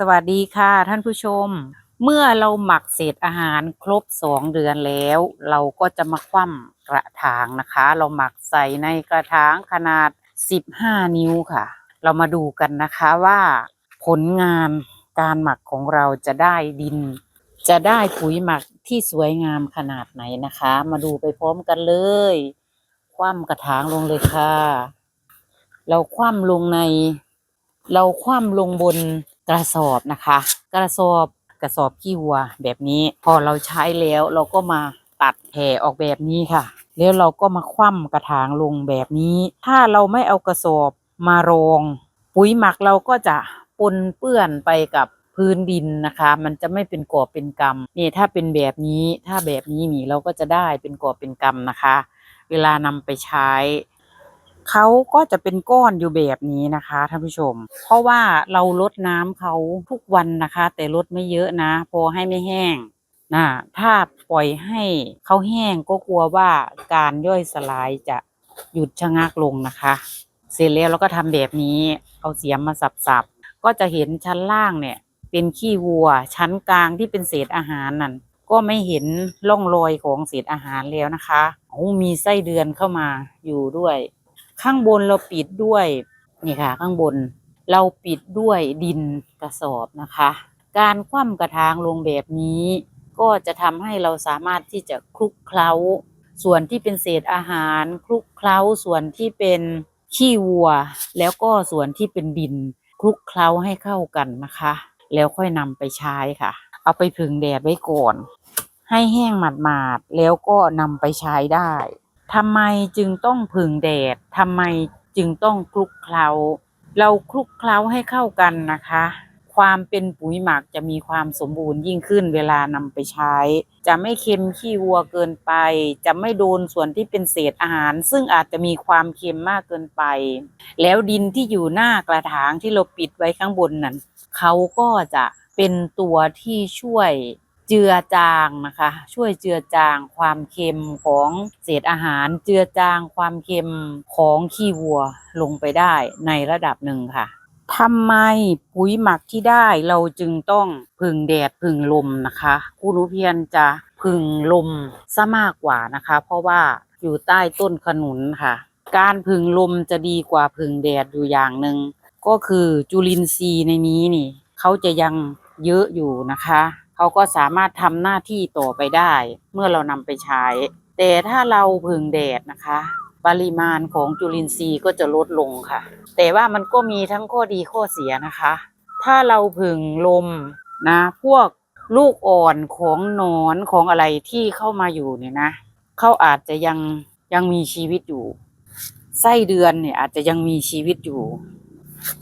สวัสดีค่ะท่านผู้ชม เมื่อเราหมักเศษอาหารครบสองเดือนแล้ว เราก็จะมาคว่ำกระถางนะคะ เราหมักใส่ในกระถางขนาด 15 นิ้วค่ะ เรามาดูกันนะคะว่าผลงานการหมักของเราจะได้ดิน จะได้ปุ๋ยหมักที่สวยงามขนาดไหนนะคะ มาดูไปพร้อมกันเลย คว่ำกระถางลงเลยค่ะ เราคว่ำลงใน เราคว่ำลงบน กระสอบนะคะ กระสอบกระสอบขี้วัวแบบนี้ พอเราใช้แล้วเราก็มาตัดแผ่ออกแบบนี้ค่ะ แล้วเราก็มาคว่ำกระถางลงแบบนี้ ถ้าเราไม่เอากระสอบมารอง ปุ๋ยหมักเราก็จะปนเปื้อนไปกับพื้นดินนะคะ มันจะไม่เป็นกอบเป็นกำนี่ถ้าเป็นแบบนี้ถ้าแบบนี้นี่เราก็จะได้เป็นกอบเป็นกำนะคะ เวลานำไปใช้ เขาก็จะเป็นก้อนอยู่แบบนี้นะคะท่านผู้ชม เพราะว่าเราลดน้ำเขาทุกวันนะคะ แต่ลดไม่เยอะนะ พอให้ไม่แห้งนะถ้าปล่อยให้เขาแห้งก็กลัวว่าการย่อยสลายจะหยุดชะงักลงนะคะ เสร็จแล้วเราก็ทำแบบนี้เอาเสียมมาสับๆก็จะเห็นชั้นล่างเนี่ย เป็นขี้วัว ชั้นกลางที่เป็นเศษอาหารนั่นก็ไม่เห็นร่องรอยของเศษอาหารแล้วนะคะโอ้มีไส้เดือนเข้ามาอยู่ด้วย ข้างบนเราปิดด้วย นี่ค่ะ ข้างบนเราปิดด้วยดินกระสอบนะคะ การคว่ำกระถางลงแบบนี้ ก็จะทำให้เราสามารถที่จะคลุกเคล้า ส่วนที่เป็นเศษอาหารคลุกเคล้าส่วนที่เป็นขี้วัว แล้วก็ส่วนที่เป็นดินคลุกเคล้าให้เข้ากันนะคะ แล้วค่อยนำไปใช้ค่ะ เอาไปผึ่งแดดไว้ก่อน ให้แห้งหมาดๆแล้วก็นำไปใช้ได้ ทำไมจึงต้องผึ่งแดดทำไมจึงต้องคลุกเคล้า เราคลุกเคล้าให้เข้ากันนะคะ ความเป็นปุ๋ยหมักจะมีความสมบูรณ์ยิ่งขึ้นเวลานำไปใช้ จะไม่เค็มขี้วัวเกินไป จะไม่โดนส่วนที่เป็นเศษอาหาร ซึ่งอาจจะมีความเค็มมากเกินไป แล้วดินที่อยู่หน้ากระถางที่เราปิดไว้ข้างบนนั้นเขาก็จะเป็นตัวที่ช่วย เจือจางนะคะ ช่วยเจือจางความเค็มของเศษอาหาร เจือจางความเค็มของขี้วัวลงไปได้ในระดับหนึ่งค่ะทำไมปุ๋ยหมักที่ได้เราจึงต้องพึ่งแดดพึ่งลมนะคะครูหนูเพียรจะพึ่งลมซะมากกว่านะคะ เพราะว่าอยู่ใต้ต้นขนุนค่ะ การพึ่งลมจะดีกว่าพึ่งแดดอยู่อย่างหนึ่งก็คือจุลินทรีย์ในนี้นี่เขาจะยังเยอะอยู่นะคะ เขาก็สามารถทำหน้าที่ต่อไปได้ เมื่อเรานำไปใช้ แต่ถ้าเราผึ่งแดดนะคะ ปริมาณของจุลินทรีย์ก็จะลดลงค่ะ แต่ว่ามันก็มีทั้งข้อดีข้อเสียนะคะ ถ้าเราผึ่งลมนะ พวกลูกอ่อนของนอนของอะไรที่เข้ามาอยู่เนี่ยนะเขาอาจจะยังยังมีชีวิตอยู่ไส้เดือนเนี่ยอาจจะยังมีชีวิตอยู่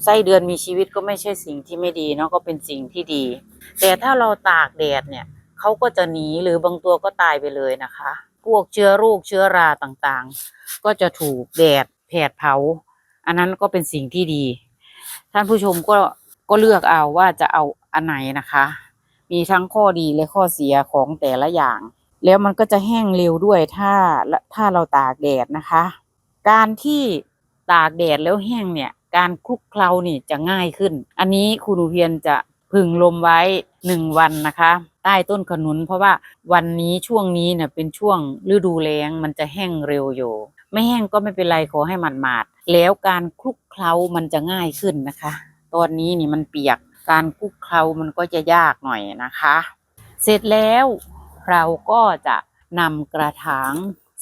ไส้เดือนมีชีวิตก็ไม่ใช่สิ่งที่ไม่ดีเนาะก็เป็นสิ่งที่ดี แต่ถ้าเราตากแดดเนี่ยเขาก็จะหนีหรือบางตัวก็ตายไปเลยนะคะ พวกเชื้อโรคเชื้อราต่างๆ ก็จะถูกแดดแผดเผา อันนั้นก็เป็นสิ่งที่ดี ท่านผู้ชมก็ก็เลือกเอาว่าจะเอาอันไหนนะคะ มีทั้งข้อดีและข้อเสียของแต่ละอย่าง แล้วมันก็จะแห้งเร็วด้วยถ้าถ้าเราตากแดดนะคะ การที่ตากแดดแล้วแห้งเนี่ย การคลุกเคล้านี่จะง่ายขึ้น อันนี้ครูหนูเพียรจะ ผึ่งลมไว้หนึ่งวันนะคะ ใต้ต้นขนุน เพราะว่าวันนี้ช่วงนี้เนี่ยเป็นช่วงฤดูแล้งมันจะแห้งเร็วอยู่ ไม่แห้งก็ไม่เป็นไรขอให้มันหมาดแล้วการคลุกเคล้ามันจะง่ายขึ้นนะคะ ตอนนี้นี่มันเปียกการคลุกเคล้ามันก็จะยากหน่อยนะคะ เสร็จแล้วเราก็จะนำกระถาง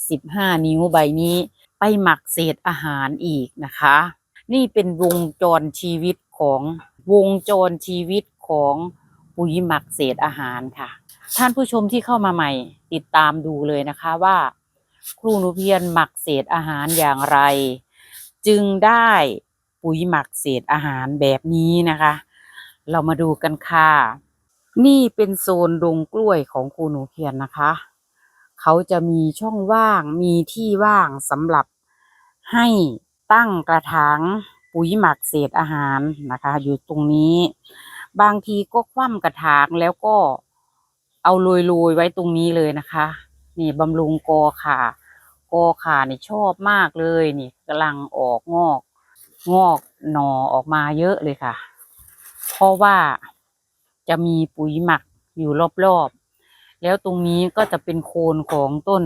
15 นิ้วใบนี้ ไปหมักเศษอาหารอีกนะคะ นี่เป็นวงจรชีวิตของวงจรชีวิต ของปุ๋ยหมักเศษอาหารค่ะ ท่านผู้ชมที่เข้ามาใหม่ติดตามดูเลยนะคะว่า ครูหนูเพียรหมักเศษอาหารอย่างไร จึงได้ปุ๋ยหมักเศษอาหารแบบนี้นะคะ เรามาดูกันค่ะ นี่เป็นโซนดงกล้วยของครูหนูเพียรนะคะ เขาจะมีช่องว่างมีที่ว่างสำหรับให้ตั้งกระถางปุ๋ยหมักเศษอาหารนะคะ อยู่ตรงนี้ บางทีก็คว่ำกระถางแล้วก็เอาโรยๆไว้ตรงนี้เลยนะคะ นี่บำรุงกอขากอขานี่ชอบมากเลยนี่กำลังออกงอกงอกหน่อออกมาเยอะเลยค่ะ เพราะว่าจะมีปุ๋ยหมักอยู่รอบๆ แล้วตรงนี้ก็จะเป็นโคนของต้น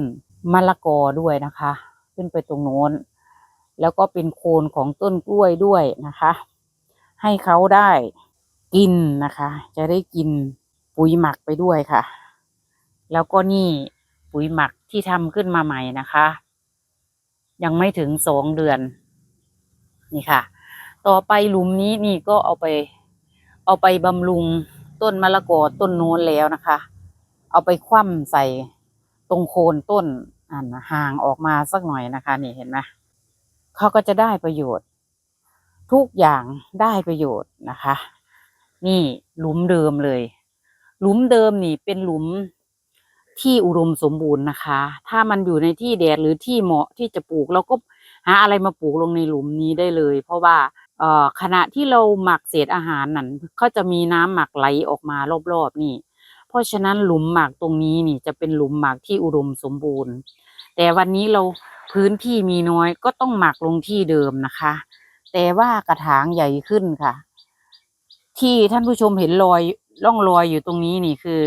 มะละกอด้วยนะคะ ขึ้นไปตรงโน้น แล้วก็เป็นโคนของต้นกล้วยด้วยนะคะ ให้เขาได้ กินนะคะ จะได้กินปุ๋ยหมักไปด้วยค่ะ แล้วก็นี่ปุ๋ยหมักที่ทำขึ้นมาใหม่นะคะ ยังไม่ถึงสองเดือน นี่ค่ะ ต่อไปหลุมนี้นี่ก็เอาไป เอาไปบำรุงต้นมะละกอต้นโน้นแล้วนะคะ เอาไปคว่ำใส่ตรงโคนต้นอ่านห่างออกมาสักหน่อยนะคะ นี่เห็นไหมเขาก็จะได้ประโยชน์ ทุกอย่างได้ประโยชน์นะคะ นี่หลุมเดิมเลย หลุมเดิมนี่เป็นหลุมที่อุดมสมบูรณ์นะคะ ถ้ามันอยู่ในที่แดดหรือที่เหมาะที่จะปลูกเราก็หาอะไรมาปลูกลงในหลุมนี้ได้เลย เพราะว่าเอ่อขณะที่เราหมักเศษอาหารนั่นเขาจะมีน้ำหมักไหลออกมารอบๆนี่ เพราะฉะนั้นหลุมหมักตรงนี้นี่จะเป็นหลุมหมักที่อุดมสมบูรณ์ แต่วันนี้เราพื้นที่มีน้อยก็ต้องหมักลงที่เดิมนะคะ แต่ว่ากระถางใหญ่ขึ้นค่ะ ที่ท่านผู้ชมเห็นรอยร่องรอยอยู่ตรงนี้นี่คือ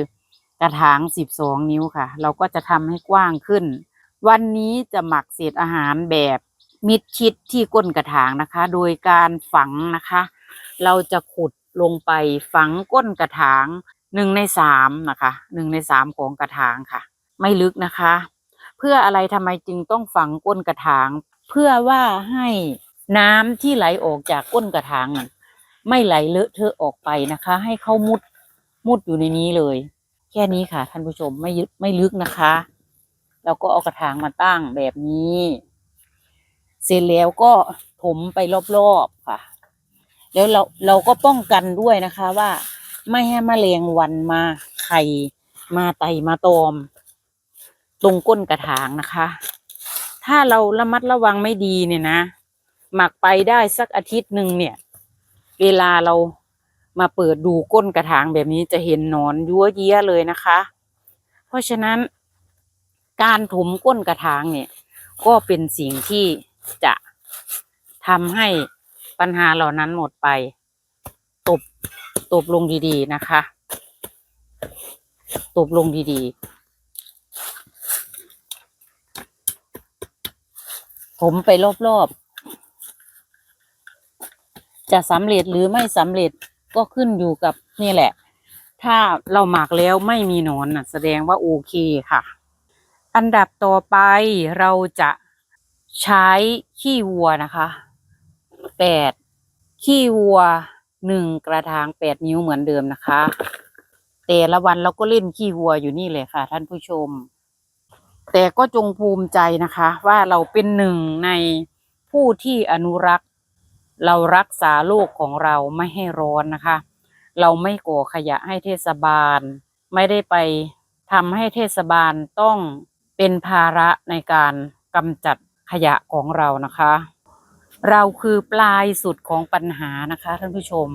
กระถางสิบสองนิ้วค่ะ เราก็จะทำให้กว้างขึ้น วันนี้จะหมักเศษอาหารแบบมิดชิดที่ก้นกระถางนะคะ โดยการฝังนะคะ เราจะขุดลงไปฝังก้นกระถางหนึ่งในสามนะคะหนึ่งในสามของกระถางค่ะ ไม่ลึกนะคะ เพื่ออะไรทำไมจึงต้องฝังก้นกระถาง เพื่อว่าให้น้ำที่ไหลออกจากก้นกระถางน่ะ ไม่ไหลเลอะเทอะออกไปนะคะ ให้เข้ามุดมุดอยู่ในนี้เลย แค่นี้ค่ะท่านผู้ชมไม่ไม่ลึกนะคะเราก็เอากระถางมาตั้งแบบนี้ เสร็จแล้วก็ถมไปรอบๆค่ะ แล้วเราเราก็ป้องกันด้วยนะคะว่าไม่ให้แมลงวันมาไข่มาไตมาตอม ตรงก้นกระถางนะคะ ถ้าเราระมัดระวังไม่ดีเนี่ยนะ หมักไปได้สักอาทิตย์หนึ่งเนี่ย เวลาเรามาเปิดดูก้นกระถางแบบนี้จะเห็นหนอนยั่วเยี้ยเลยนะคะ เพราะฉะนั้นการถมก้นกระถางเนี่ย ก็เป็นสิ่งที่จะทำให้ปัญหาเหล่านั้นหมดไป ตบตบลงดีๆนะคะ ตบลงดีๆ ผมไปรอบๆ จะสำเร็จหรือไม่สำเร็จก็ขึ้นอยู่กับนี่แหละ ถ้าเราหมักแล้วไม่มีหนอนน่ะแสดงว่าโอเคค่ะ อันดับต่อไปเราจะใช้ขี้วัวนะคะแปดขี้วัวหนึ่งกระถางแปดนิ้วเหมือนเดิมนะคะ แต่ละวันเราก็เล่นขี้วัวอยู่นี่เลยค่ะ ท่านผู้ชม แต่ก็จงภูมิใจนะคะ ว่าเราเป็นหนึ่งในผู้ที่อนุรักษ์ เรารักษาโลกของเราไม่ให้ร้อนนะคะ เราไม่ก่อขยะให้เทศบาล ไม่ได้ไปทำให้เทศบาลต้องเป็นภาระในการกำจัดขยะของเรานะคะ เราคือปลายสุดของปัญหานะคะท่านผู้ชม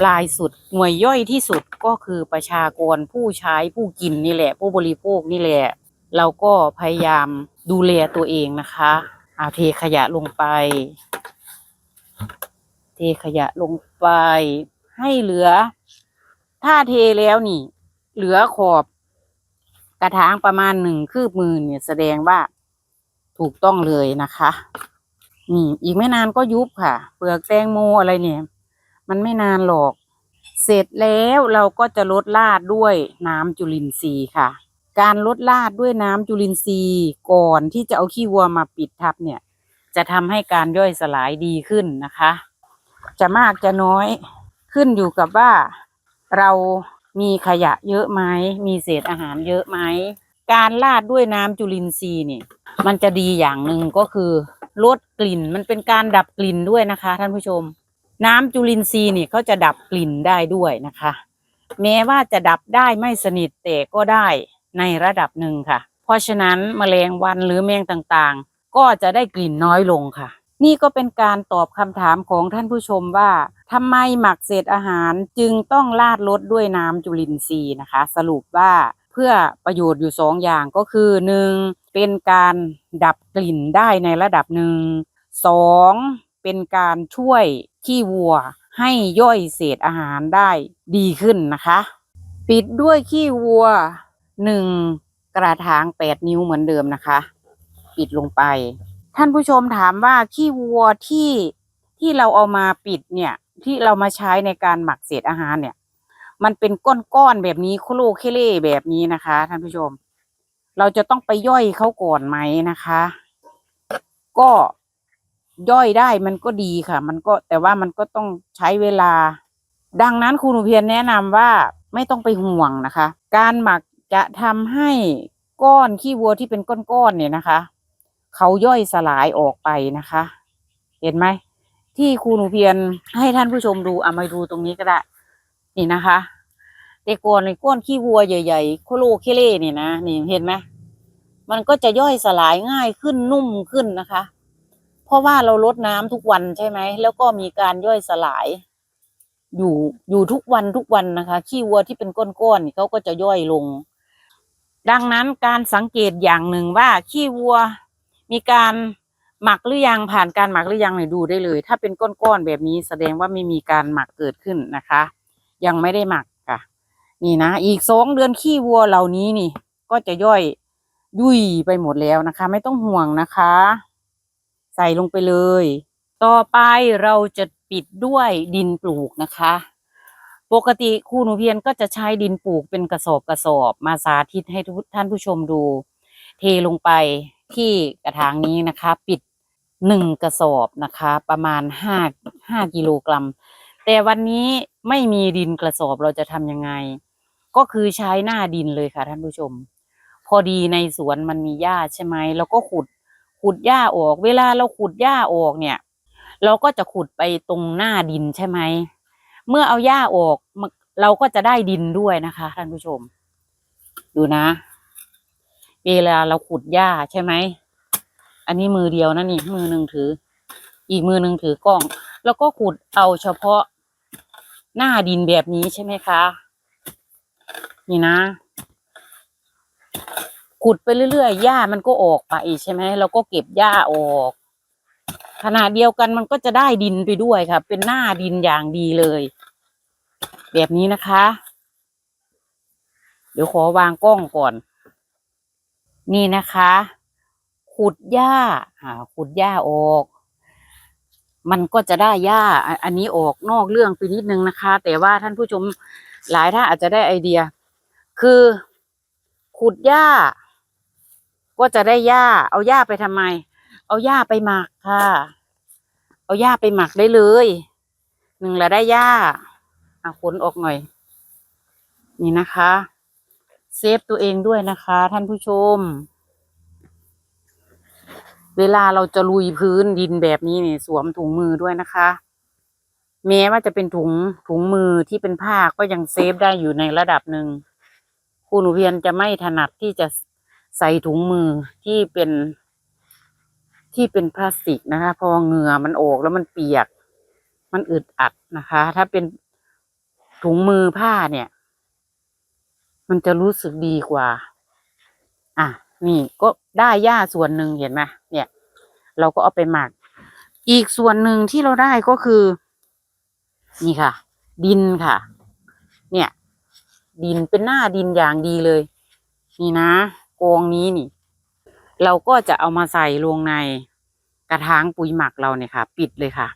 ปลายสุดหน่วยย่อยที่สุดก็คือประชากรผู้ใช้ผู้กินนี่แหละ ผู้บริโภคนี่แหละ เราก็พยายามดูแลตัวเองนะคะ เอาเทขยะลงไป เทขยะลงไปให้เหลือ ถ้าเทแล้วนี่ เหลือขอบ กระถางประมาณหนึ่งคืบมือเนี่ยแสดงว่าถูกต้องเลยนะคะนี่อีกไม่นานก็ยุบค่ะ เปลือกแตงโมอะไรเนี่ย มันไม่นานหรอก เสร็จแล้วเราก็จะลดลาดด้วยน้ำจุลินทรีย์ค่ะ การลดลาดด้วยน้ำจุลินทรีย์ก่อนที่จะเอาขี้วัวมาปิดทับเนี่ย จะทำให้การย่อยสลายดีขึ้นนะคะ จะมากจะน้อยขึ้นอยู่กับว่า เรามีขยะเยอะไหมมีเศษอาหารเยอะไหมการลาดด้วยน้ำจุลินทรีย์เนี่ย มันจะดีอย่างหนึ่งก็คือลดกลิ่นมันเป็นการดับกลิ่นด้วยนะคะ ท่านผู้ชม น้ำจุลินทรีย์เนี่ยเขาจะดับกลิ่นได้ด้วยนะคะ แม้ว่าจะดับได้ไม่สนิทแต่ก็ได้ในระดับหนึ่งค่ะ เพราะฉะนั้นแมลงวันหรือแมงต่างๆ ก็จะได้กลิ่นน้อยลงค่ะ นี่ก็เป็นการตอบคำถามของท่านผู้ชมว่าทำไมหมักเศษอาหารจึงต้องลาดลดด้วยน้ำจุลินทรีย์นะคะ สรุปว่าเพื่อประโยชน์อยู่สองอย่างก็คือหนึ่งเป็นการดับกลิ่นได้ในระดับหนึ่งสองเป็นการช่วยขี้วัวให้ย่อยเศษอาหารได้ดีขึ้นนะคะ ปิดด้วยขี้วัวหนึ่งกระถางแปดนิ้วเหมือนเดิมนะคะ ปิดลงไป ท่านผู้ชมถามว่าขี้วัวที่ที่เราเอามาปิดเนี่ย ที่เรามาใช้ในการหมักเศษอาหารเนี่ย มันเป็นก้อนๆแบบนี้โคโลเคเล่แบบนี้นะคะ ท่านผู้ชม เราจะต้องไปย่อยเขาก่อนไหมนะคะ ก็ย่อยได้มันก็ดีค่ะ มันก็แต่ว่ามันก็ต้องใช้เวลา ดังนั้นครูหนูเพียรแนะนำว่าไม่ต้องไปห่วงนะคะ การหมักจะทำให้ก้อนขี้วัวที่เป็นก้อนๆเนี่ยนะคะ เขาย่อยสลายออกไปนะคะ เห็นไหม ที่ครูหนูเพียรให้ท่านผู้ชมดูเอามาดูตรงนี้ก็ได้ นี่นะคะแต่ก่อนในก้อนขี้วัวใหญ่ๆโคโลเคเล่เนี่ยนะนี่เห็นไหมมันก็จะย่อยสลายง่ายขึ้นนุ่มขึ้นนะคะ เพราะว่าเราลดน้ำทุกวันใช่ไหม แล้วก็มีการย่อยสลาย อยู่อยู่ทุกวันทุกวันนะคะ ขี้วัวที่เป็นก้อนๆเขาก็จะย่อยลง ดังนั้นการสังเกตอย่างหนึ่งว่าขี้วัว มีการหมักหรือยังผ่านการหมักหรือยังเนี่ยดูได้เลย ถ้าเป็นก้อนๆแบบนี้แสดงว่าไม่มีการหมักเกิดขึ้นนะคะ ยังไม่ได้หมักค่ะ นี่นะอีกสองเดือนขี้วัวเหล่านี้นี่ ก็จะย่อยยุ่ยไปหมดแล้วนะคะ ไม่ต้องห่วงนะคะ ใส่ลงไปเลย ต่อไปเราจะปิดด้วยดินปลูกนะคะ ปกติครูหนูเพียรก็จะใช้ดินปลูกเป็นกระสอบกระสอบมาสาธิตให้ท่านผู้ชมดู เทลงไป ที่กระถางนี้นะคะ ปิดหนึ่งกระสอบนะคะ ประมาณห้าห้ากิโลกรัม แต่วันนี้ไม่มีดินกระสอบเราจะทำยังไง ก็คือใช้หน้าดินเลยค่ะท่านผู้ชม พอดีในสวนมันมีหญ้าใช่ไหมเราก็ขุดขุดหญ้าออก เวลาเราขุดหญ้าออกเนี่ย เราก็จะขุดไปตรงหน้าดินใช่ไหมเมื่อเอาหญ้าออกเราก็จะได้ดินด้วยนะคะท่านผู้ชม ดูนะ เวลาเราขุดหญ้าใช่ไหม อันนี้มือเดียวนะนี่มือหนึ่งถือ อีกมือหนึ่งถือกล้อง แล้วก็ขุดเอาเฉพาะหน้าดินแบบนี้ใช่ไหมคะ นี่นะ ขุดไปเรื่อยๆหญ้ามันก็ออกไปใช่ไหมเราก็เก็บหญ้าออกขณะเดียวกันมันก็จะได้ดินไปด้วยค่ะ เป็นหน้าดินอย่างดีเลย แบบนี้นะคะ เดี๋ยวขอวางกล้องก่อน นี่นะคะ ขุดหญ้าอ่าขุดหญ้าออก มันก็จะได้หญ้า อันนี้ออกนอกเรื่องไปนิดนึงนะคะ แต่ว่าท่านผู้ชมหลายท่านอาจจะได้ไอเดีย คือ ขุดหญ้า ก็จะได้หญ้า เอาหญ้าไปทำไม เอาหญ้าไปหมักค่ะ เอาหญ้าไปหมักได้เลยหนึ่งละได้หญ้าอะขนออกหน่อย นี่นะคะ เซฟตัวเองด้วยนะคะ ท่านผู้ชม เวลาเราจะลุยพื้นดินแบบนี้นี่สวมถุงมือด้วยนะคะ แม้ว่าจะเป็นถุงถุงมือที่เป็นผ้าก็ยังเซฟได้อยู่ในระดับหนึ่งครูหนูเพียรจะไม่ถนัดที่จะใส่ถุงมือที่เป็น ที่เป็นพลาสติกนะคะ พอเหงื่อมันออกแล้วมันเปียก มันอึดอัดนะคะ ถ้าเป็นถุงมือผ้าเนี่ย มันจะรู้สึกดีกว่า อะ นี่ก็ได้หญ้าส่วนหนึ่งเห็นไหมเนี่ย เราก็เอาไปหมัก อีกส่วนหนึ่งที่เราได้ก็คือ นี่ค่ะ ดินค่ะ เนี่ย ดินเป็นหน้าดินอย่างดีเลย นี่นะกองนี้นี่ เราก็จะเอามาใส่ลงในกระถางปุ๋ยหมักเราเนี่ยค่ะ ปิดเลยค่ะ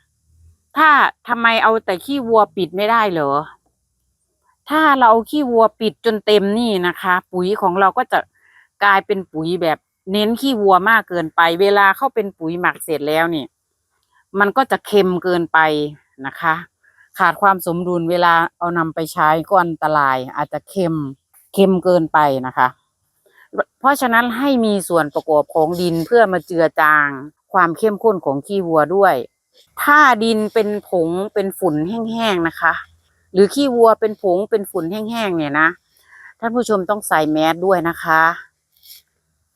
ถ้าทำไมเอาแต่ขี้วัวปิดไม่ได้เหรอ ถ้าเราขี้วัวปิดจนเต็มนี่นะคะ ปุ๋ยของเราก็จะกลายเป็นปุ๋ยแบบเน้นขี้วัวมากเกินไป เวลาเข้าเป็นปุ๋ยหมักเสร็จแล้วนี่ มันก็จะเค็มเกินไปนะคะ ขาดความสมดุลเวลาเอานำไปใช้ก็อันตราย อาจจะเค็มเค็มเกินไปนะคะ เพราะฉะนั้นให้มีส่วนประกอบของดินเพื่อมาเจือจาง ความเข้มข้นของขี้วัวด้วย ถ้าดินเป็นผงเป็นฝุ่นแห้งๆนะคะ หรือขี้วัวเป็นผงเป็นฝุ่นแห้งๆเนี่ยนะท่านผู้ชมต้องใส่แมสด้วยนะคะ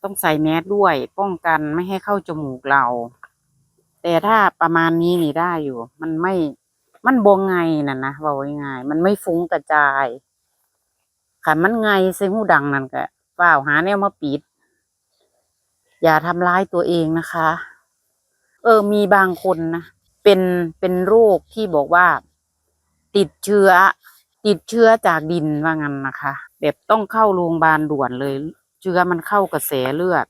ต้องใส่แมสด้วย ป้องกันไม่ให้เข้าจมูกเรา แต่ถ้าประมาณนี้นี่ได้อยู่ มันไม่มันบงไงน่ะนะเว่าง่ายมันไม่ฟุ้งกระจายขันมันไงใส่หูดังนั่นก็เปล่าหาแนวมาปิด อย่าทำร้ายตัวเองนะคะ เออมีบางคนนะเป็นเป็นโรคที่บอกว่า ติดเชื้อ ติดเชื้อจากดินว่างั้นนะคะแบบต้องเข้าโรงพยาบาลด่วนเลย เชื้อมันเข้ากระแสเลือด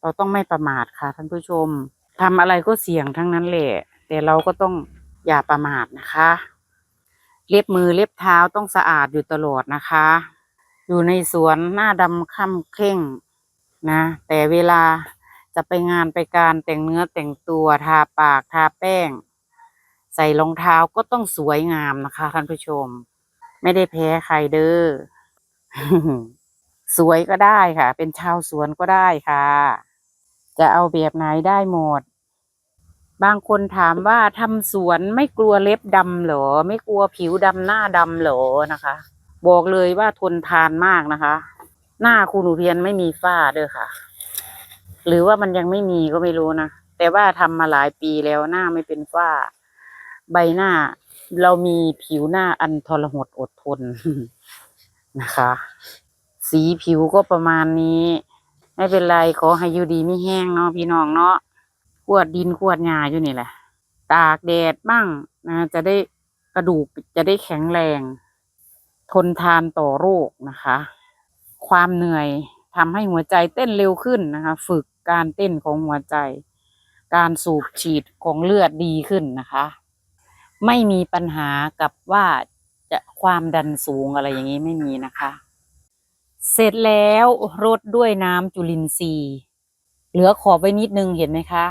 เราต้องไม่ประมาทค่ะท่านผู้ชมทำอะไรก็เสี่ยงทั้งนั้นแหละแต่เราก็ต้องอย่าประมาทนะคะ เล็บมือเล็บเท้าต้องสะอาดอยู่ตลอดนะคะ อยู่ในสวนหน้าดำค่ำเคร่งนะ แต่เวลาจะไปงานไปการแต่งเนื้อแต่งตัวทาปากทาแป้ง ใส่รองเท้าก็ต้องสวยงามนะคะท่านผู้ชม ไม่ได้แพ้ใครเด้อสวยก็ได้ค่ะ เป็นชาวสวนก็ได้ค่ะ จะเอาแบบไหนได้หมด บางคนถามว่าทำสวนไม่กลัวเล็บดำเหรอ ไม่กลัวผิวดำหน้าดำเหรอนะคะ บอกเลยว่าทนทานมากนะคะ หน้าคุณหนูเพียนไม่มีฝ้าเด้อค่ะ หรือว่ามันยังไม่มีก็ไม่รู้นะ แต่ว่าทำมาหลายปีแล้วหน้าไม่เป็นฝ้า ใบหน้า เรามีผิวหน้าอันทรหดอดทนนะคะ สีผิวก็ประมาณนี้ ไม่เป็นไรขอให้อยู่ดีไม่แห้งเนาะพี่น้องเนาะขวดดินขวดหญ้าอยู่นี่แหละ ตากแดดบ้างนะจะได้กระดูกจะได้แข็งแรง ทนทานต่อโรคนะคะ ความเหนื่อยทำให้หัวใจเต้นเร็วขึ้นนะคะ ฝึกการเต้นของหัวใจ การสูบฉีดของเลือดดีขึ้นนะคะ ไม่มีปัญหากับว่าจะความดันสูงอะไรอย่างนี้ไม่มีนะคะ เสร็จแล้วรดด้วยน้ำจุลินทรีย์ เหลือขอบไว้นิดนึงเห็นไหมคะ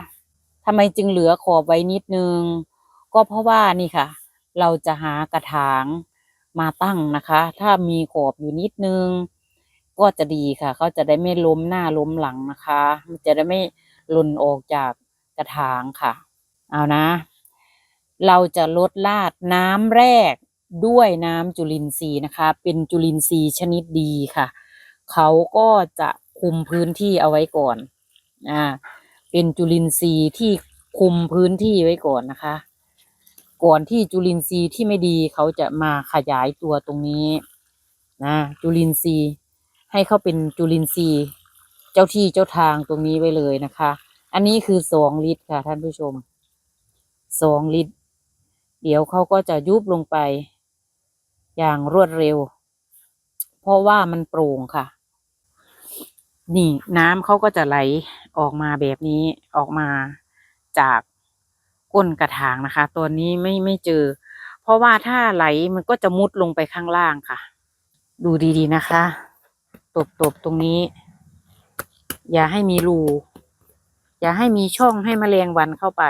ทำไมจึงเหลือขอบไว้นิดนึง ก็เพราะว่านี่ค่ะ เราจะหากระถางมาตั้งนะคะ ถ้ามีขอบอยู่นิดนึง ก็จะดีค่ะ เขาจะได้ไม่ล้มหน้าล้มหลังนะคะ มันจะได้ไม่หล่นออกจากกระถางค่ะ เอานะ เราจะลดลาดน้ำแรกด้วยน้ำจุลินทรีย์นะคะ เป็นจุลินทรีย์ชนิดดีค่ะ เขาก็จะคุมพื้นที่เอาไว้ก่อนอ่าเป็นจุลินทรีย์ที่คุมพื้นที่ไว้ก่อนนะคะ ก่อนที่จุลินทรีย์ที่ไม่ดีเขาจะมาขยายตัวตรงนี้นะจุลินทรีย์ให้เขาเป็นจุลินทรีย์เจ้าที่เจ้าทางตรงนี้ไว้เลยนะคะ อันนี้คือสองลิตรค่ะท่านผู้ชมสองลิตร เดี๋ยวเขาก็จะยุบลงไป อย่างรวดเร็ว เพราะว่ามันโปร่งค่ะ นี่น้ำเขาก็จะไหลออกมาแบบนี้ออกมาจากก้นกระถางนะคะ ตัวนี้ไม่ไม่เจอ เพราะว่าถ้าไหลมันก็จะมุดลงไปข้างล่างค่ะ ดูดีๆนะคะ ตบๆตรงนี้ อย่าให้มีรู อย่าให้มีช่องให้แมลงวันเข้าไป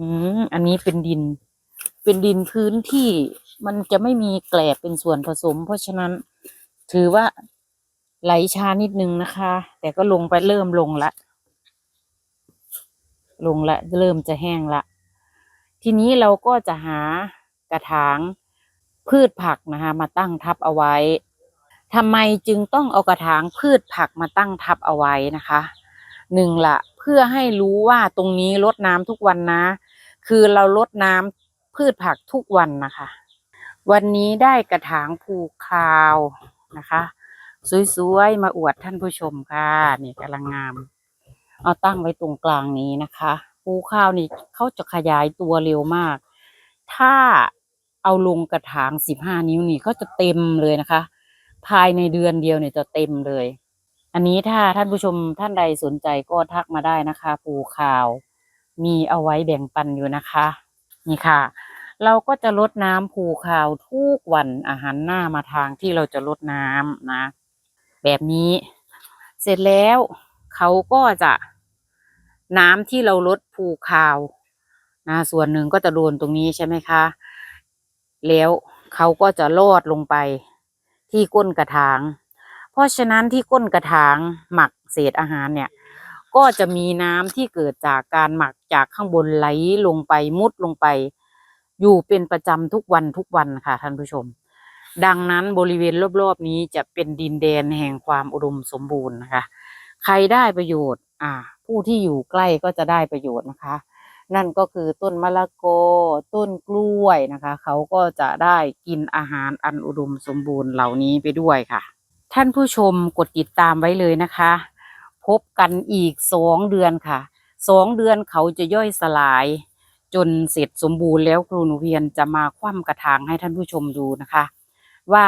อืมอันนี้เป็นดิน เป็นดินพื้นที่มันจะไม่มีแกลบเป็นส่วนผสม เพราะฉะนั้นถือว่าไหลช้านิดนึงนะคะ แต่ก็ลงไปเริ่มลงละ ลงละ เริ่มจะแห้งละ ทีนี้เราก็จะหากระถางพืชผักนะคะ มาตั้งทับเอาไว้ทำไมจึงต้องเอากระถางพืชผักมาตั้งทับเอาไว้นะคะหนึ่งละเพื่อให้รู้ว่าตรงนี้รดน้ำทุกวันนะ คือเราลดน้ำพืชผักทุกวันนะคะ วันนี้ได้กระถางภูคาวนะคะ สวยๆ มาอวดท่านผู้ชมค่ะนี่กำลังงาม เอาตั้งไว้ตรงกลางนี้นะคะ ภูข้าวนี่เขาจะขยายตัวเร็วมาก ถ้าเอาลงกระถางสิบห้านิ้วนี่เขาจะเต็มเลยนะคะ ภายในเดือนเดียวเนี่ยจะเต็มเลย อันนี้ถ้าท่านผู้ชมท่านใดสนใจก็ทักมาได้นะคะ ภูขาว มีเอาไว้แบ่งปันอยู่นะคะ นี่ค่ะ เราก็จะลดน้ำภูขาวทุกวันอาหารหน้ามาทางที่เราจะลดน้ำนะ แบบนี้เสร็จแล้วเขาก็จะน้ำที่เราลดภูคาวนะส่วนหนึ่งก็จะโดนตรงนี้ใช่ไหมคะ แล้วเขาก็จะลอดลงไปที่ก้นกระถาง เพราะฉะนั้นที่ก้นกระถางหมักเศษอาหารเนี่ย ก็จะมีน้ำที่เกิดจากการหมักจากข้างบนไหลลงไปมุดลงไป อยู่เป็นประจำทุกวันทุกวันค่ะท่านผู้ชม ดังนั้นบริเวณรอบๆนี้จะเป็นดินแดนแห่งความอุดมสมบูรณ์นะคะ ใครได้ประโยชน์ อ่า ผู้ที่อยู่ใกล้ก็จะได้ประโยชน์นะคะ นั่นก็คือต้นมะละกอต้นกล้วยนะคะ เขาก็จะได้กินอาหารอันอุดมสมบูรณ์เหล่านี้ไปด้วยค่ะ ท่านผู้ชมกดติดตามไว้เลยนะคะ พบกันอีกสองเดือนค่ะสองเดือนเขาจะย่อยสลาย จนเสร็จสมบูรณ์แล้วครูหนูเพียรจะมาคว่ำกระถางให้ท่านผู้ชมดูนะคะ ว่า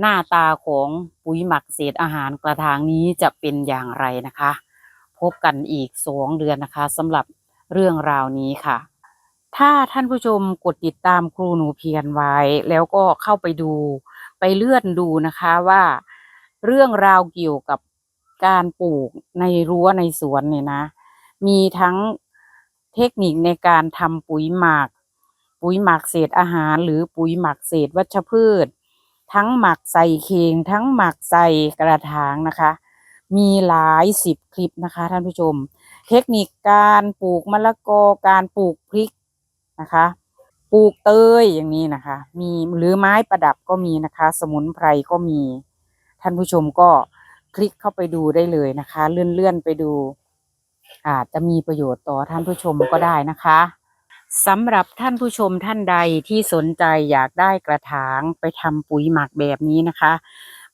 หน้าตาของปุ๋ยหมักเศษอาหารกระถางนี้จะเป็นอย่างไรนะคะ พบกันอีกสองเดือนนะคะสำหรับเรื่องราวนี้ค่ะ ถ้าท่านผู้ชมกดติดตามครูหนูเพียรไว้ แล้วก็เข้าไปดูไปเลื่อนดูนะคะว่า เรื่องราวเกี่ยวกับ การปลูกในรั้วในสวนเนี่ยนะ มีทั้งเทคนิคในการทำปุ๋ยหมัก ปุ๋ยหมักเศษอาหาร หรือปุ๋ยหมักเศษวัชพืช ทั้งหมักใส่เข่งทั้งหมักใส่กระถางนะคะ มีหลายสิบคลิปนะคะท่านผู้ชม เทคนิคการปลูกมะละกอการปลูกพริกนะคะ ปลูกเตยอย่างนี้นะคะ มีหรือไม้ประดับก็มีนะคะ สมุนไพรก็มี ท่านผู้ชมก็ คลิกเข้าไปดูได้เลยนะคะ เลื่อนๆไปดู อาจจะมีประโยชน์ต่อท่านผู้ชมก็ได้นะคะสำหรับท่านผู้ชมท่านใดที่สนใจอยากได้กระถางไปทำปุ๋ยหมักแบบนี้นะคะ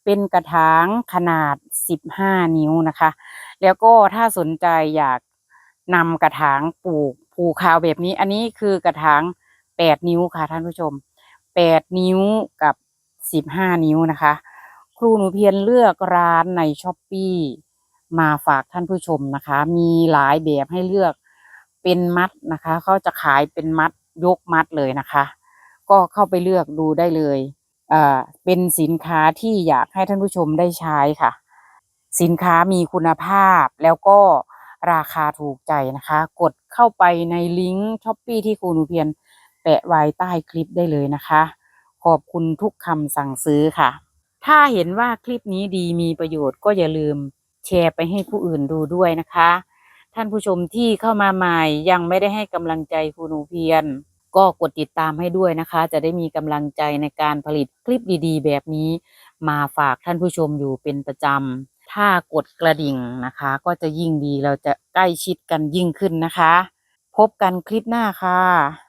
เป็นกระถางขนาด 15 นิ้วนะคะ แล้วก็ถ้าสนใจอยากนำกระถางปลูกภูคาวแบบนี้ อันนี้คือกระถาง 8 นิ้วค่ะท่านผู้ชม 8 นิ้วกับ 15 นิ้วนะคะ ครูหนูเพียรเลือกร้านในช้อปปีมาฝากท่านผู้ชมนะคะ มีหลายแบบให้เลือกเป็นมัดนะคะเขาจะขายเป็นมัดยกมัดเลยนะคะ ก็เข้าไปเลือกดูได้เลยเอ่อเป็นสินค้าที่อยากให้ท่านผู้ชมได้ใช้ค่ะ สินค้ามีคุณภาพแล้วก็ราคาถูกใจนะคะ กดเข้าไปในลิงก์ช้อปปีที่ครูหนูเพียรแปะไว้ใต้คลิปได้เลยนะคะ ขอบคุณทุกคำสั่งซื้อค่ะ ถ้าเห็นว่าคลิปนี้ดีมีประโยชน์ก็อย่าลืมแชร์ไปให้ผู้อื่นดูด้วยนะคะ ท่านผู้ชมที่เข้ามาใหม่ยังไม่ได้ให้กำลังใจครูหนูเพียรก็กดติดตามให้ด้วยนะคะ จะได้มีกำลังใจในการผลิตคลิปดีๆ แบบนี้ มาฝากท่านผู้ชมอยู่เป็นประจำถ้ากดกระดิ่งนะคะ ก็จะยิ่งดีเราจะใกล้ชิดกันยิ่งขึ้นนะคะ พบกันคลิปหน้าค่ะ